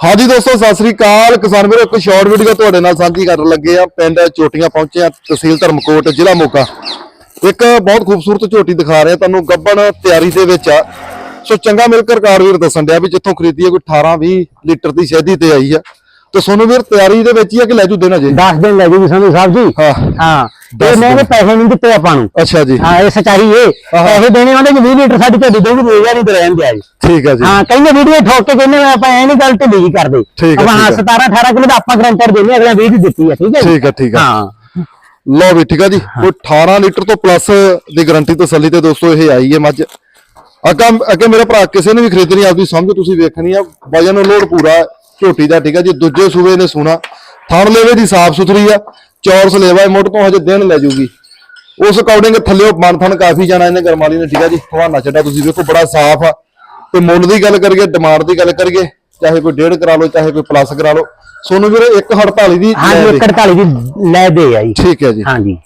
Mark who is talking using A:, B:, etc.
A: ਹਾਂਜੀ ਦੋਸਤੋ, ਸਤਿ ਸ੍ਰੀ ਅਕਾਲ। ਕਿਸਾਨ ਵੀਰੋ, ਇੱਕ ਸ਼ਾਰਟ ਵੀਡੀਓ ਤੁਹਾਡੇ ਨਾਲ ਸਾਂਝੀ ਕਰਨ ਲੱਗੇ ਆ ਪਿੰਡ ਚੋਟੀਆਂ ਪਹੁੰਚੇ ਆ ਤਹਿਸੀਲ ਧਰਮਕੋਟ, ਜ਼ਿਲ੍ਹਾ ਮੋਗਾ। ਇੱਕ ਬਹੁਤ ਖੂਬਸੂਰਤ ਝੋਟੀ ਦਿਖਾ ਰਹੇ ਆ ਤੁਹਾਨੂੰ, ਗੱਬਣ ਤਿਆਰੀ ਦੇ ਵਿੱਚ ਆ। ਸੋ ਚੰਗਾ ਮਿਲਕ ਰਿਕਾਰਡ ਵੀਰ ਦੱਸਣ ਡਿਆ ਵੀ ਜਿੱਥੋਂ ਖਰੀਦੀ ਹੈ, ਕੋਈ 18 20 ਲੀਟਰ ਦੀ ਸ਼ਹਿਦੀ ਤੇ ਆਈ ਆ। ਤੇ ਸੋਨੂੰ ਵੀਰ ਤਿਆਰੀ ਦੇ ਵਿੱਚ ਹੀ ਆ ਕਿ ਲੈ ਜੂ ਦੇਣਾ ਜੀ
B: 10 ਦਿਨ ਲੈ ਜੂਗੀ ਸੰਧੂ ਸਾਹਿਬ ਜੀ।
A: ਹਾਂ।
B: ਹਾਂ। ਤੇ ਮੈਂ
A: ਦਿਨ।
B: ਪੈਸੇ ਨਹੀਂ ਦਿੱਤੇ ਆਪਾਂ ਨੂੰ।
A: ਅੱਛਾ ਜੀ।
B: ਹਾਂ ਇਹ ਸਚਾਈ ਏ।
A: ਹਾਂ।
B: ਪੈਸੇ ਦੇਣੇ ਵਾਲੇ ਜੀ 20 ਲੀਟਰ ਸਾਡੀ ਢੇਡੀ ਦੋਗੀ ਬੋਲਿਆ ਨਹੀਂ ਤੇ ਰਹਿਣ ਦਿਆ ਜੀ।
A: ਠੀਕ ਆ ਜੀ।
B: ਹਾਂ ਕਹਿੰਦੇ ਵੀਡੀਓ ਠੋਕ ਕੇ ਕਹਿੰਦੇ ਆਪਾਂ ਐ ਨਹੀਂ ਗੱਲ ਢਿੱਲੀ ਜੀ ਕਰਦੇ।
A: ਹੈ,
B: ਆਪਾਂ ਹਾਂ
A: ਠੀਕ
B: 17 18 ਕਿਲੋ ਦਾ ਆਪਾਂ ਗਰੰਟਰ ਦਿੰਦੇ ਅਗਲਾ 20 ਦੀ ਦਿੱਤੀ ਹੈ ਠੀਕ ਹੈ?
A: ਠੀਕ ਆ ਠੀਕ ਆ।
B: ਹਾਂ।
A: ਲਓ ਵੀ ਠੀਕ ਆ ਜੀ। ਕੋਈ 18 ਲੀਟਰ ਤੋਂ ਪਲੱਸ ਦੀ ਗਾਰੰਟੀ ਤਸੱਲੀ ਤੇ ਦੋਸਤੋ ਇਹ ਆਈ ਹੈ ਮੱਝ। ਅੱਗਾ ਅੱਗੇ ਮੇਰੇ ਭਰਾ ਕਿਸੇ ਨੇ ਵੀ ਖਰੀਦਣੀ ਆਪਦੀ ਸਮਝ ਤੁਸੀਂ ਵੇਖਣੀ ਆ। ਵਜਨ ਲੋਡ ਪੂਰਾ। ਝੋਟੀ ਦਾ ਠੀਕ ਆ ਜੀ? ਦੂਜੇ ਸੂਬੇ ਨੇ ਸੋਨਾ ਥਣ ਲੇਵੇ ਦੀ ਸਾਫ਼ ਸੁਥਰੀ ਆ ਚੌਰਸ ਲੇਵਾ ਮੁੱਢ ਤੋਂ ਹਜੇ ਦਿਨ ਲੈ ਜੂਗੀ। ਉਸ ਅਕੋਰਡਿੰਗ ਥੱਲਿਓ ਮਨ ਥਣ ਕਾਫੀ ਜਾਣਾ ਇਹਨੇ ਗਰਮਾਲੀ ਨੇ ਠੀਕ ਆ ਜੀ? ਹਵਾਨਾ ਚੱਡਾ ਤੁਸੀਂ ਵੇਖੋ ਬੜਾ ਸਾਫ਼ ਆ। ਤੇ ਮੁੱਲ ਦੀ ਗੱਲ ਕਰੀਏ ਡਿਮਾਂਡ ਦੀ ਗੱਲ ਕਰੀਏ ਚਾਹੇ ਕੋਈ ਡੇਢ ਕਰਾ ਲਓ ਚਾਹੇ ਕੋਈ ਪਲੱਸ ਕਰਾ ਲਓ। ਸੋਨੂੰ ਵੀਰੇ 148 ਦੀ
B: ਹਾਂ
A: ਲੈ
B: ਜੀ
A: ਦੇ।
B: 41 ਦੀ ਲੈ ਦੇ ਆ ਜੀ।
A: ਠੀਕ ਹੈ ਜੀ।
B: ਹਾਂ ਜੀ